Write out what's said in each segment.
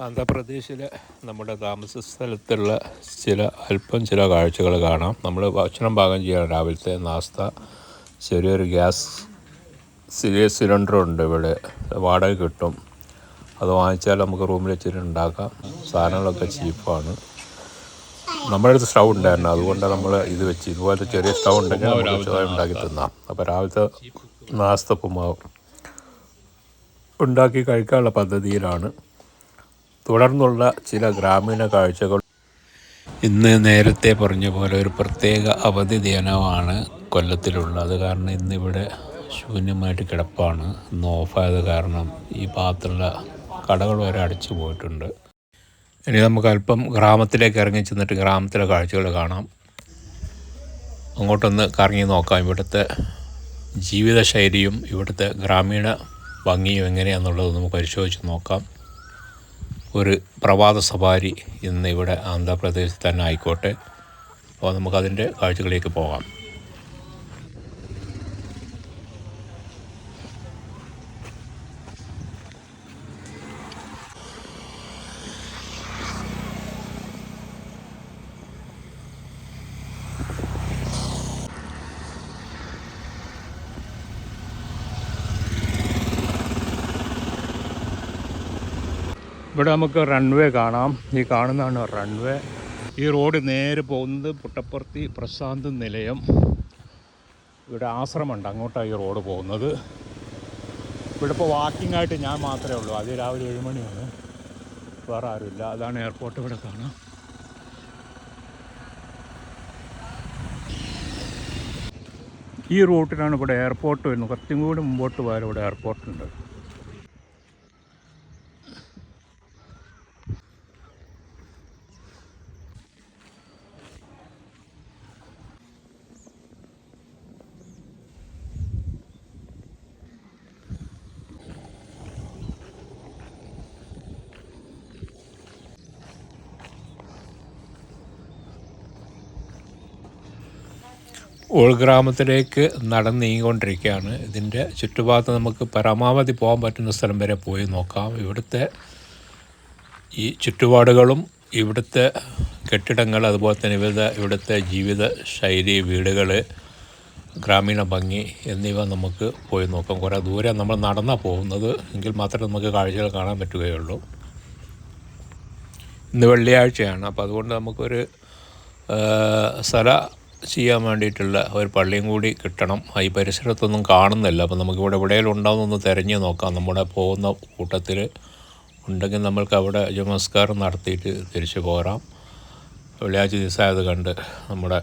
ആന്ധ്രാപ്രദേശിലെ നമ്മുടെ താമസ സ്ഥലത്തുള്ള ചില അല്പം ചില കാഴ്ചകൾ കാണാം. നമ്മൾ ഭക്ഷണം പാകം ചെയ്യാൻ രാവിലത്തെ നാസ്ത ചെറിയൊരു ഗ്യാസ് ചെറിയ സിലിണ്ടർ ഉണ്ട് ഇവിടെ. വാടക കിട്ടും. അത് വാങ്ങിച്ചാൽ നമുക്ക് റൂമിൽ വെച്ചിട്ട് ഉണ്ടാക്കാം. സാധനങ്ങളൊക്കെ ചീപ്പാണ് നമ്മുടെ അടുത്ത് സ്റ്റൗ ഉണ്ടായിരുന്നു. അതുകൊണ്ട് നമ്മൾ ഇത് വെച്ച് ഇതുപോലത്തെ ചെറിയ സ്റ്റൗ ഉണ്ടെങ്കിൽ നമുക്ക് ചോയ ഉണ്ടാക്കി തിന്നാം. അപ്പോൾ രാവിലത്തെ നാസ്ത ഉപ്പുമാവ് ഉണ്ടാക്കി കഴിക്കാനുള്ള പദ്ധതിയിലാണ്. തുടർന്നുള്ള ചില ഗ്രാമീണ കാഴ്ചകൾ. ഇന്ന് നേരത്തെ പറഞ്ഞ പോലെ ഒരു പ്രത്യേക അവധി ദിനമാണ് കൊല്ലത്തിലുള്ളത്. കാരണം ഇന്നിവിടെ ശൂന്യമായിട്ട് കിടപ്പാണ്. ഇന്ന് ഓഫായത് കാരണം ഈ ഭാഗത്തുള്ള കടകൾ വരെ അടച്ചു പോയിട്ടുണ്ട്. ഇനി നമുക്ക് അല്പം ഗ്രാമത്തിലേക്ക് ഇറങ്ങി ചെന്നിട്ട് ഗ്രാമത്തിലെ കാഴ്ചകൾ കാണാം. അങ്ങോട്ടൊന്ന് കറങ്ങി നോക്കാം. ഇവിടുത്തെ ജീവിതശൈലിയും ഇവിടുത്തെ ഗ്രാമീണ ഭംഗിയും എങ്ങനെയാണെന്നുള്ളത് നമുക്ക് പരിശോധിച്ച് നോക്കാം. ഒരു പ്രഭാത സവാരി ഇന്ന് ഇവിടെ ആന്ധ്രാപ്രദേശിൽ തന്നെ ആയിക്കോട്ടെ. അപ്പോൾ നമുക്കതിന്റെ കാഴ്ചകളിലേക്ക് പോകാം. ഇവിടെ നമുക്ക് റൺവേ കാണാം. ഈ കാണുന്നതാണ് റൺവേ ഈ റോഡ് നേരെ പോകുന്നത് പുട്ടപ്പുറത്തി പ്രശാന്ത് നിലയം. ഇവിടെ ആശ്രമമുണ്ട്. അങ്ങോട്ടാണ് ഈ റോഡ് പോകുന്നത്. ഇവിടെ ഇപ്പോൾ വാക്കിംഗ് ആയിട്ട് ഞാൻ മാത്രമേ ഉള്ളൂ. അത് രാവിലെ ഏഴ് മണിയാണ് വേറെ ആരുമില്ല. അതാണ് എയർപോർട്ട് ഇവിടെ കാണാം. ഈ റൂട്ടിലാണ് ഇവിടെ എയർപോർട്ട് വരുന്നത്. കുറച്ചും കൂടി മുമ്പോട്ട് പോയാൽ ഇവിടെ എയർപോർട്ടുണ്ട് ഉൾഗ്രാമത്തിലേക്ക് നടന്ന് നീങ്ങിക്കൊണ്ടിരിക്കുകയാണ് ഇതിന്റെ ചുറ്റുഭാഗത്ത് നമുക്ക് പരമാവധി പോകാൻ പറ്റുന്ന സ്ഥലം വരെ പോയി നോക്കാം. ഇവിടുത്തെ ഈ ചുറ്റുപാടുകളും ഇവിടുത്തെ കെട്ടിടങ്ങൾ അതുപോലെ തന്നെ വിവിധ ഇവിടുത്തെ ജീവിത ശൈലി വീടുകൾ ഗ്രാമീണ ഭംഗി എന്നിവ നമുക്ക് പോയി നോക്കാം. കുറേ ദൂരെ നമ്മൾ നടന്നാണ് പോകുന്നത്. എങ്കിൽ മാത്രമേ നമുക്ക് കാഴ്ചകൾ കാണാൻ പറ്റുകയുള്ളൂ. ഇന്ന് വെള്ളിയാഴ്ചയാണ്. അപ്പോൾ അതുകൊണ്ട് നമുക്കൊരു സ്ഥല ചെയ്യാൻ വേണ്ടിയിട്ടുള്ള ഒരു പള്ളിയും കൂടി കിട്ടണം. ഈ പരിസരത്തൊന്നും കാണുന്നില്ല. അപ്പോൾ നമുക്കിവിടെ എവിടെയെങ്കിലും ഉണ്ടാവുന്നൊന്ന് തിരഞ്ഞു നോക്കാം. നമ്മുടെ പോകുന്ന കൂട്ടത്തിൽ ഉണ്ടെങ്കിൽ നമ്മൾക്ക് അവിടെ നമസ്കാരം നടത്തിയിട്ട് തിരിച്ചു പോരാം. വെള്ളിയാഴ്ച ദിവസമായത് കണ്ട് നമ്മുടെ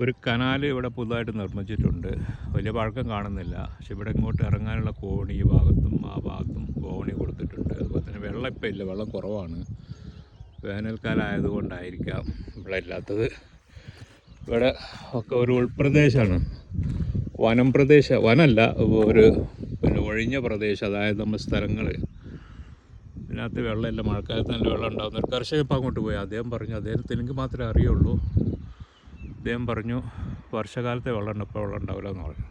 ഒരു കനാൽ ഇവിടെ പുതുതായിട്ട് നിർമ്മിച്ചിട്ടുണ്ട്. വലിയ പഴക്കം കാണുന്നില്ല. പക്ഷെ ഇവിടെ ഇങ്ങോട്ട് ഇറങ്ങാനുള്ള കോണി ഈ ഭാഗത്തും ആ ഭാഗത്തും കോണി കൊടുത്തിട്ടുണ്ട്. അതുപോലെ തന്നെ വെള്ളം ഇപ്പം ഇല്ല. വെള്ളം കുറവാണ്. വേനൽക്കാലം ആയതുകൊണ്ടായിരിക്കാം ഇല്ലാത്തത് ഇവിടെ ഒക്കെ ഒരു ഉൾപ്രദേശമാണ് വനം പ്രദേശ വനമല്ല ഒരു പിന്നെ ഒഴിഞ്ഞ പ്രദേശം. അതായത് നമ്മൾ സ്ഥലങ്ങൾ ഇതിനകത്ത് വെള്ളമില്ല. മഴക്കാലത്ത് നല്ല വെള്ളം ഉണ്ടാകുന്ന ഒരു കർഷകൻ ഇപ്പം അങ്ങോട്ട് പോയി. അദ്ദേഹം പറഞ്ഞു അദ്ദേഹത്തിന് എനിക്ക് മാത്രമേ അറിയുള്ളൂ. അദ്ദേഹം പറഞ്ഞു വർഷകാലത്തെ വെള്ളം ഉണ്ട് ഇപ്പോൾ വെള്ളം ഉണ്ടാവില്ല എന്ന് പറഞ്ഞു.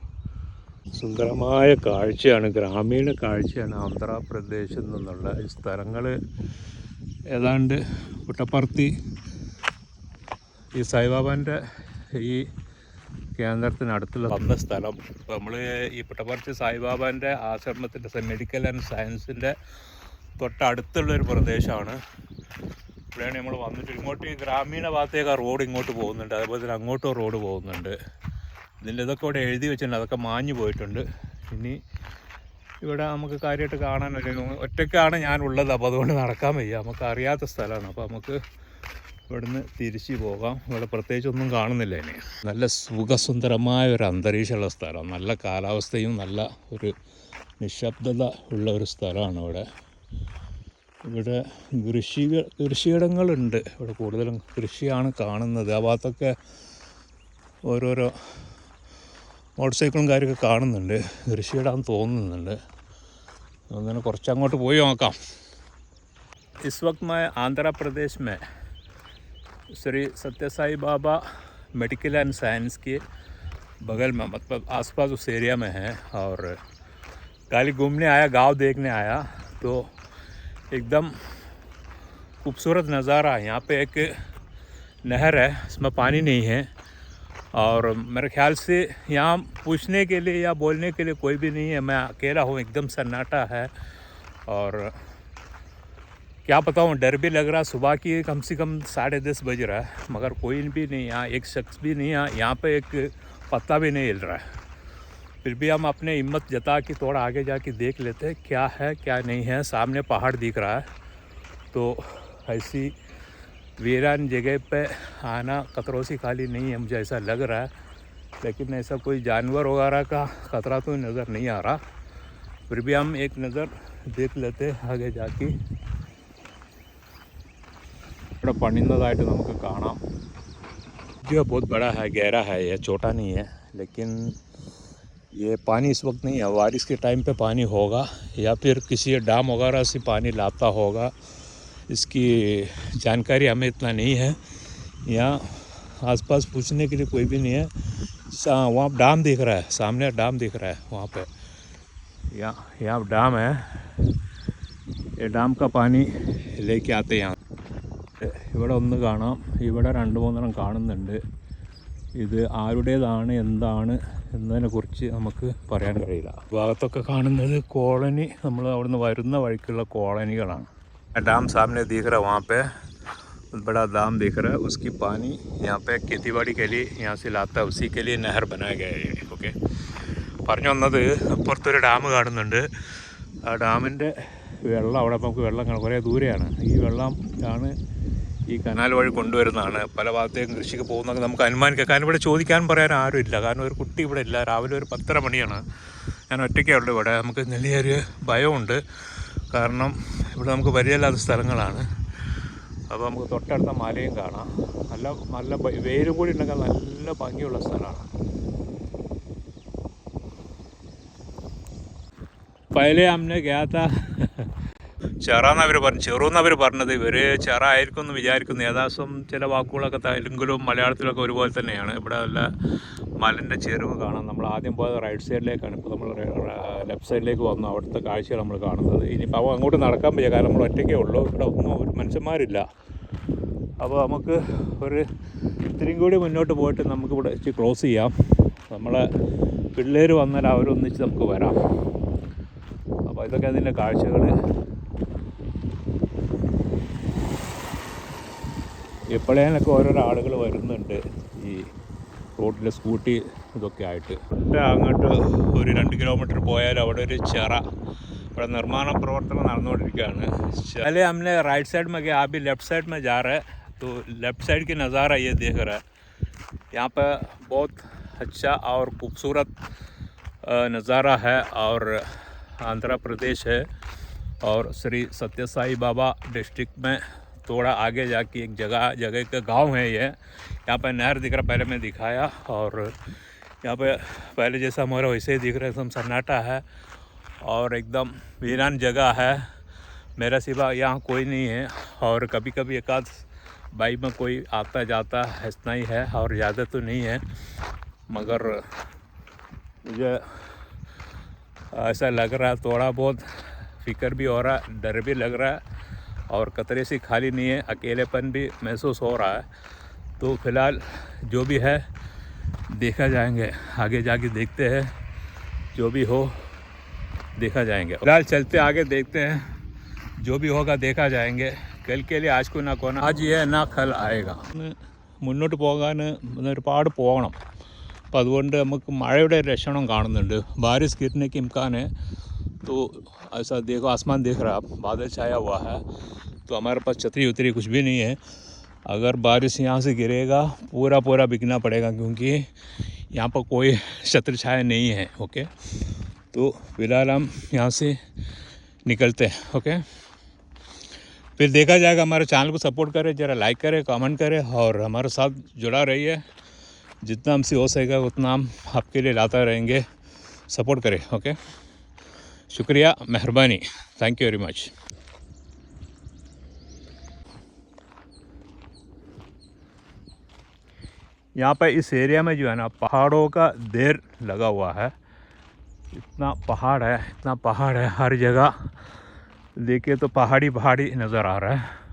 സുന്ദരമായ കാഴ്ചയാണ്. ഗ്രാമീണ കാഴ്ചയാണ് ആന്ധ്രാപ്രദേശിൽ നിന്നുള്ള ഈ സ്ഥലങ്ങൾ ഏതാണ്ട് പുട്ടപ്പർത്തി ഈ സായിബാബാന്റെ ഈ കേന്ദ്രത്തിനടുത്തുള്ള വന്ന സ്ഥലം. നമ്മൾ ഈ പുട്ടപ്പർത്തി സായിബാബാന്റെ ആശ്രമത്തിന്റെ മെഡിക്കൽ ആൻഡ് സയൻസിന്റെ തൊട്ടടുത്തുള്ളൊരു പ്രദേശമാണ്. ഇവിടെയാണ് നമ്മൾ വന്നിട്ട് ഇങ്ങോട്ട് ഈ ഗ്രാമീണ ഭാഗത്തേക്ക് ആ റോഡ് ഇങ്ങോട്ട് പോകുന്നുണ്ട്. അതുപോലെ തന്നെ അങ്ങോട്ടും റോഡ് പോകുന്നുണ്ട്. ഇതിന്റെ ഇതൊക്കെ ഇവിടെ എഴുതി വെച്ചിട്ടുണ്ട്. അതൊക്കെ മാഞ്ഞു പോയിട്ടുണ്ട്. ഇനി ഇവിടെ നമുക്ക് കാര്യമായിട്ട് കാണാനൊരു ഒറ്റയ്ക്കാണ് ഞാനുള്ളത് അപ്പോൾ അതുകൊണ്ട് നടക്കാൻ വയ്യ. നമുക്ക് അറിയാത്ത സ്ഥലമാണ്. അപ്പോൾ നമുക്ക് ഇവിടുന്ന് തിരിച്ചു പോകാം ഇവിടെ പ്രത്യേകിച്ച് ഒന്നും കാണുന്നില്ല ഇനി നല്ല സുഖസുന്ദരമായ ഒരു അന്തരീക്ഷമുള്ള സ്ഥലം നല്ല കാലാവസ്ഥയും നല്ല ഒരു നിശബ്ദത ഉള്ള ഒരു സ്ഥലമാണ് ഇവിടെ ഇവിടെ കൃഷി കൃഷിയിടങ്ങളുണ്ട് ഇവിടെ കൂടുതലും കൃഷിയാണ് കാണുന്നത് ആ ഭാഗത്തൊക്കെ ഓരോരോ മോട്ടോർ സൈക്കിളും കാര്യമൊക്കെ കാണുന്നുണ്ട് കൃഷിയിടാൻ തോന്നുന്നുണ്ട് അങ്ങനെ കുറച്ച് അങ്ങോട്ട് പോയി നോക്കാം इस वक्त मैं आंध्र प्रदेश में Shri Satya Sai Baba medical and science के बगल में मतलब आसपास उस एरिया में है और कल घूमने आया, गाँव देखने आया तो एकदम खूबसूरत नज़ारा यहाँ पे एक नहर है, इसमें पानी नहीं है और मेरे ख्याल से यहाँ पूछने के लिए या बोलने के लिए कोई भी नहीं है। मैं अकेला हूँ, एकदम सन्नाटा है और क्या बताऊँ, डर भी लग रहा सुबह की कम से कम साढ़े दस बज रहा है, मगर कोई भी नहीं, यहाँ एक शख्स भी नहीं यहाँ यहाँ पे एक पत्ता भी नहीं हिल रहा है। फिर भी हम अपने हिम्मत जता के थोड़ा आगे जा के देख लेते हैं, क्या है, क्या नहीं है। सामने पहाड़ दिख रहा है तो ऐसी वीरान जगह पे आना खतरों से खाली नहीं है, मुझे ऐसा लग रहा है। लेकिन ऐसा कोई जानवर वगैरह का खतरा तो नज़र नहीं आ रहा। फिर भी हम एक नज़र देख लेते हैं, आगे जाके। ഇവിടെ പണിയുന്നതായിട്ട് നമുക്ക് കാണാം जो बहुत बड़ा है गहरा है ये छोटा नहीं है लेकिन ये पानी इस वक्त नहीं है बारिश के टाइम पे पानी होगा या फिर किसी डैम वगैरह से पानी लाता होगा इसकी जानकारी हमें इतना नहीं है यहाँ आसपास पूछने के लिए कोई भी नहीं है सा- वहाँ डैम दिख रहा है सामने डैम दिख रहा है वहाँ पे यहाँ यहाँ डैम है ये डैम का पानी लेके आते हैं यहाँ ഇവിടെ ഒന്ന് കാണാം. ഇവിടെ രണ്ട് മൂന്നെണ്ണം കാണുന്നുണ്ട്. ഇത് ആരുടേതാണ് എന്താണ് എന്നതിനെക്കുറിച്ച് നമുക്ക് പറയാൻ കഴിയില്ല. ഭാഗത്തൊക്കെ കാണുന്നത് കോളനി. നമ്മൾ അവിടുന്ന് വരുന്ന വഴിക്കുള്ള കോളനികളാണ്. ഡാം സാമിനെ ദീഖറ വാപ്പേ. पे बड़ा दाम दिख रहा है उसकी पानी यहाँ पे खेतीबाड़ी के लिए यहाँ से लाता उसी के लिए बनाया गया है പറഞ്ഞു വന്നത് അപ്പുറത്തൊരു ഡാം കാണുന്നുണ്ട്. ആ ഡാമിന്റെ വെള്ളം അവിടെ നമുക്ക് വെള്ളം കുറേ ദൂരെയാണ്. ഈ വെള്ളം ആണ് ഈ കനാൽ വഴി കൊണ്ടുവരുന്നതാണ് പല ഭാഗത്തേക്കും കൃഷിക്ക് പോകുന്നതൊക്കെ നമുക്ക് അനുമാനിക്കാം കാരണം ഇവിടെ ചോദിക്കാൻ പറയാൻ ആരുമില്ല കാരണം ഒരു കുട്ടി ഇവിടെ ഇല്ല രാവിലെ ഒരു പത്തര മണിയാണ് ഞാൻ ഒറ്റയ്ക്കേ ഉള്ളൂ ഇവിടെ നമുക്ക് വലിയൊരു ഭയമുണ്ട് കാരണം ഇവിടെ നമുക്ക് പരിചയമില്ലാത്ത സ്ഥലങ്ങളാണ് അപ്പോൾ നമുക്ക് തൊട്ടടുത്ത മലയും കാണാം നല്ല നല്ല ഭ- വെയിലും കൂടി ഉണ്ടെങ്കിൽ നല്ല ഭംഗിയുള്ള സ്ഥലമാണ് പഹലെ हमने गया था ചെറ എന്നവർ പറഞ്ഞു ചെറു എന്നവർ പറഞ്ഞത് ഇവർ ചെറ ആയിരിക്കും എന്ന് വിചാരിക്കുന്നു. ഏകദേശം ചില വാക്കുകളൊക്കെ തെലുങ്കിലും മലയാളത്തിലൊക്കെ ഒരുപോലെ തന്നെയാണ്. ഇവിടെ നല്ല മലന്റെ ചെരുവ് കാണാം. നമ്മൾ ആദ്യം പോയത് റൈറ്റ് സൈഡിലേക്കാണ് ഇപ്പോൾ നമ്മൾ ലെഫ്റ്റ് സൈഡിലേക്ക് വന്നു. അവിടുത്തെ കാഴ്ചകൾ നമ്മൾ കാണുന്നത്. ഇനിയിപ്പോൾ അങ്ങോട്ട് നടക്കാൻ പറ്റിയ കാരണം നമ്മൾ ഒറ്റയ്ക്കേ ഉള്ളൂ. ഇവിടെ ഒന്നും ഒരു മനുഷ്യന്മാരില്ല. അപ്പോൾ നമുക്ക് ഒരു ഇത്തിരിയും കൂടി മുന്നോട്ട് പോയിട്ട് നമുക്ക് ഇവിടെ വെച്ച് ക്ലോസ് ചെയ്യാം. നമ്മളെ പിള്ളേർ വന്നാൽ അവരൊന്നിച്ച് നമുക്ക് വരാം. അപ്പോൾ ഇതൊക്കെ അതിന്റെ കാഴ്ചകൾ എപ്പോഴേലൊക്കെ ഓരോരോ ആളുകൾ വരുന്നുണ്ട് ഈ റോഡിലെ സ്കൂട്ടി ഇതൊക്കെ ആയിട്ട് ഇവിടെ അങ്ങോട്ട് ഒരു രണ്ട് കിലോമീറ്റർ പോയാൽ അവിടെ ഒരു ചിറ ഇവിടെ നിർമ്മാണ പ്രവർത്തനം നടന്നുകൊണ്ടിരിക്കുകയാണ് पहले हमने राइट साइड में गया अभी लेफ्ट साइड में जा रहे हैं तो लेफ्ट साइड की नज़ारा ये देख रहा है यहाँ पर बहुत अच्छा और खूबसूरत अ, नज़ारा है और आंध्र प्रदेश है और श्री सत्य साई बाबा डिस्ट्रिक्ट में थोड़ा आगे जाके एक जगह जगह का गाँव है ये। यहाँ पर नहर दिख रहा पहले मैं दिखाया और यहाँ पे पहले जैसा हमारा वैसे ही दिख रहा है, एकदम सन्नाटा है और एकदम वीरान जगह है। मेरा सिवा यहाँ कोई नहीं है और कभी कभी एक आध बाइक में कोई आता जाता हंसना ही है और ज़्यादा तो नहीं है, मगर मुझे ऐसा लग रहा है, थोड़ा बहुत फ़िक्र भी हो रहा डर भी लग रहा है। और कतरे से खाली नहीं है अकेलेपन भी महसूस हो रहा है तो फिलहाल जो भी है देखा जाएंगे आगे जाके देखते हैं जो भी हो देखा जाएंगे फिलहाल चलते आगे देखते हैं जो भी होगा देखा जाएंगे कल के लिए आज को ना कोना आज ये ना कल आएगा മുന്നോട്ട് പോകാൻ ഒരുപാട് പോകണം അപ്പോൾ അതുകൊണ്ട് നമുക്ക് മഴയുടെ ഒരു ലക്ഷണം കാണുന്നുണ്ട് ബാരിസ് गिरने की इम्कान है तो ऐसा देखो, आसमान देख रहा आप बादल छाया हुआ है तो हमारे पास छतरी उतरी कुछ भी नहीं है। अगर बारिश यहाँ से गिरेगा पूरा पूरा बिकना पड़ेगा, क्योंकि यहाँ पर कोई छत्र छाया नहीं है, ओके? तो फ़िलहाल हम यहाँ से निकलते हैं, ओके? फिर देखा जाएगा, हमारे चैनल को सपोर्ट करें, ज़रा लाइक करें, कमेंट करें, और हमारे साथ जुड़ा रहिए। जितना हमसे हो सकेगा, उतना हम आपके लिए लाता रहेंगे। सपोर्ट करें, ओके? शुक्रिया, मेहरबानी। थैंक यू वेरी मच यहाँ पर इस एरिया में जो है ना, पहाड़ों का देर लगा हुआ है। इतना पहाड़ है, इतना पहाड़ है हर जगह। देखिए तो पहाड़ी पहाड़ी नज़र आ रहा है।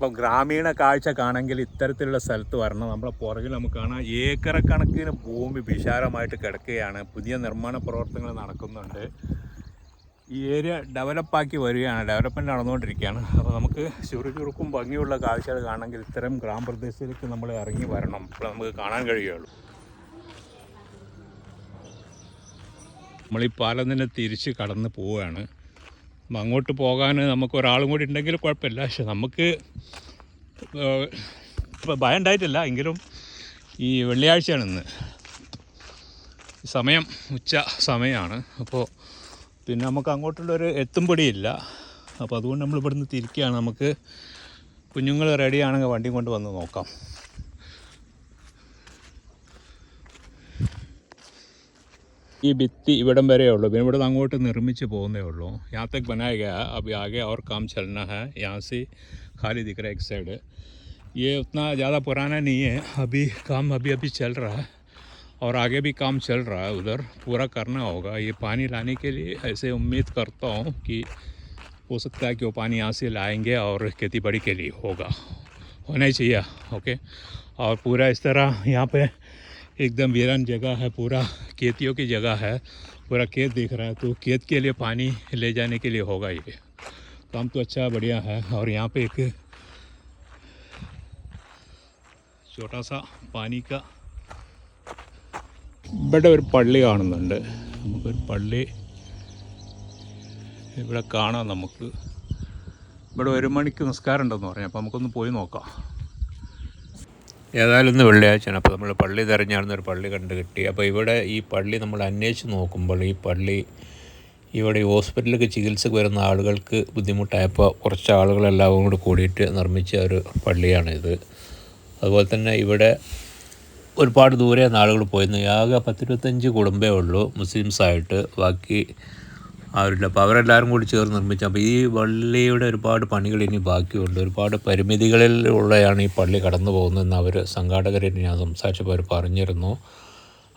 ഇപ്പം ഗ്രാമീണ കാഴ്ച കാണെങ്കിൽ ഇത്തരത്തിലുള്ള സ്ഥലത്ത് വരണം. നമ്മളെ പുറകിൽ നമുക്ക് കാണാം. ഏക്കറക്കണക്കിന് ഭൂമി വിശാലമായിട്ട് കിടക്കുകയാണ്. പുതിയ നിർമ്മാണ പ്രവർത്തനങ്ങൾ നടക്കുന്നുണ്ട്. ഈ ഏരിയ ഡെവലപ്പാക്കി വരികയാണ്. ഡെവലപ്മെന്റ് നടന്നുകൊണ്ടിരിക്കുകയാണ്. അപ്പോൾ നമുക്ക് ചുറുചുറുക്കും ഭംഗിയുള്ള കാഴ്ചകൾ കാണണമെങ്കിൽ ഇത്തരം ഗ്രാമപ്രദേശത്തിലേക്ക് നമ്മൾ ഇറങ്ങി വരണം. അപ്പോൾ നമുക്ക് കാണാൻ കഴിയുള്ളൂ നമ്മൾ ഈ പാലം തന്നെ തിരിച്ച് കടന്ന് പോവുകയാണ്. അങ്ങോട്ട് പോകാൻ നമുക്ക് ഒരാളും കൂടി ഉണ്ടെങ്കിൽ കുഴപ്പമില്ല. പക്ഷെ നമുക്ക് ഇപ്പം ഭയം ഉണ്ടായിട്ടില്ല. എങ്കിലും ഈ വെള്ളിയാഴ്ചയാണ് ഇന്ന്. സമയം ഉച്ച സമയമാണ്. അപ്പോൾ പിന്നെ നമുക്ക് അങ്ങോട്ടുള്ളൊരു എത്തുംപടിയില്ല അപ്പോൾ അതുകൊണ്ട് നമ്മൾ ഇവിടുന്ന് തിരിക്കുകയാണ്. നമുക്ക് കുഞ്ഞുങ്ങൾ റെഡിയാണെങ്കിൽ വണ്ടി കൊണ്ട് വന്ന് നോക്കാം. ഈ ഭിത്തി ഇവിടം വരെ ഉള്ളൂ പിന്നെ ഇവിടെ അങ്ങോട്ട് നിർമ്മിച്ച് പോകുന്നേ ഉള്ളൂ यहाँ तक बनाया गया है अभी आगे और काम चलना है यहाँ से खाली दिख रहा है एक साइड ये उतना ज़्यादा पुराना नहीं है अभी काम अभी अभी चल रहा है और आगे भी काम चल रहा है उधर पूरा करना होगा ये पानी लाने के लिए ऐसे उम्मीद करता हूँ कि हो सकता है कि वो पानी यहाँ से लाएंगे और खेती बाड़ी के लिए होगा होना ही चाहिए ओके और पूरा इस तरह यहाँ पे एकदम वीरान जगह है पूरा खेतियों की जगह है पूरा खेत दिख रहा है तो खेत के लिए पानी ले जाने के लिए होगा ये काम तो अच्छा बढ़िया है और यहाँ पे एक छोटा सा पानी का ഇവിടെ ഒരു പള്ളി കാണുന്നുണ്ട് നമുക്കൊരു പള്ളി ഇവിടെ കാണാം നമുക്ക് ഇവിടെ ഒരു മണിക്ക് നിസ്കാരം ഉണ്ടെന്ന് പറഞ്ഞു അപ്പോൾ നമുക്കൊന്ന് പോയി നോക്കാം ഏതായാലും ഇന്ന് വെള്ളിയാഴ്ചയാണ്. അപ്പോൾ നമ്മൾ പള്ളി തിരഞ്ഞാടുന്നൊരു പള്ളി കണ്ട് കിട്ടി. അപ്പോൾ ഇവിടെ ഈ പള്ളി നമ്മൾ അന്വേഷിച്ച് നോക്കുമ്പോൾ ഈ പള്ളി ഇവിടെ ഹോസ്പിറ്റലിലേക്ക് ചികിത്സക്ക് വരുന്ന ആളുകൾക്ക് ബുദ്ധിമുട്ടായപ്പോൾ കുറച്ച് ആളുകളെല്ലാം കൂടി കൂടിയിട്ട് നിർമ്മിച്ച ഒരു പള്ളിയാണിത്. അതുപോലെ തന്നെ ഇവിടെ ഒരുപാട് ദൂരെ ആളുകൾ പോയിരുന്നു ആകെ പത്തിരുപത്തഞ്ച് കുടുംബേ ഉള്ളൂ. മുസ്ലിംസായിട്ട്. ബാക്കി ആരുമില്ല അപ്പോൾ അവരെല്ലാവരും കൂടി ചേർന്ന് നിർമ്മിച്ചു അപ്പോൾ ഈ പള്ളിയുടെ ഒരുപാട് പണികൾ ഇനി ബാക്കിയുണ്ട്. ഒരുപാട് പരിമിതികളിലുള്ളതാണ് ഈ പള്ളി കടന്നു പോകുന്നതെന്ന് അവർ സംഘാടകരായിട്ട് ഞാൻ സംസാരിച്ചപ്പോൾ അവർ പറഞ്ഞിരുന്നു.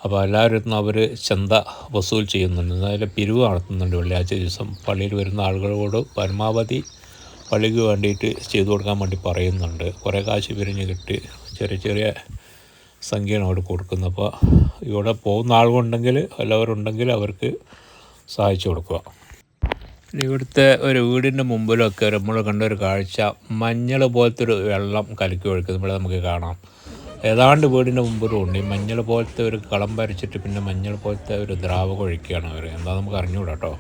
അപ്പോൾ എല്ലാവരും അവർ ചന്ത വസൂൽ ചെയ്യുന്നുണ്ട്. അതായത് പിരിവ് നടത്തുന്നുണ്ട് വെള്ളിയാഴ്ച ദിവസം. പള്ളിയിൽ വരുന്ന ആളുകളോട് പരമാവധി പള്ളിക്ക് വേണ്ടിയിട്ട് ചെയ്തു കൊടുക്കാൻ വേണ്ടി പറയുന്നുണ്ട്. കുറേ കാശ് പിരിഞ്ഞ് കിട്ടി. ചെറിയ ചെറിയ സംഖ്യയാണ് അവിടെ കൊടുക്കുന്നത്. അപ്പോൾ ഇവിടെ പോകുന്ന ആളുകളുണ്ടെങ്കിൽ എല്ലാവരുണ്ടെങ്കിൽ അവർക്ക് സഹായിച്ചു കൊടുക്കുക. ഇവിടുത്തെ ഒരു വീടിന്റെ മുമ്പിലൊക്കെ നമ്മൾ കണ്ട ഒരു കാഴ്ച മഞ്ഞൾ പോലത്തെ ഒരു വെള്ളം കലക്കി ഒഴുക്കുന്നത് ഇവിടെ നമുക്ക് കാണാം. ഏതാണ്ട് വീടിന്റെ മുമ്പിലും ഉണ്ട്. ഈ മഞ്ഞൾ പോലത്തെ ഒരു കളം വരച്ചിട്ട് പിന്നെ മഞ്ഞൾ പോലത്തെ ഒരു ദ്രാവകം ഒഴിക്കുകയാണ് അവർ എന്താ നമുക്ക് അറിഞ്ഞുകൂടാ കേട്ടോ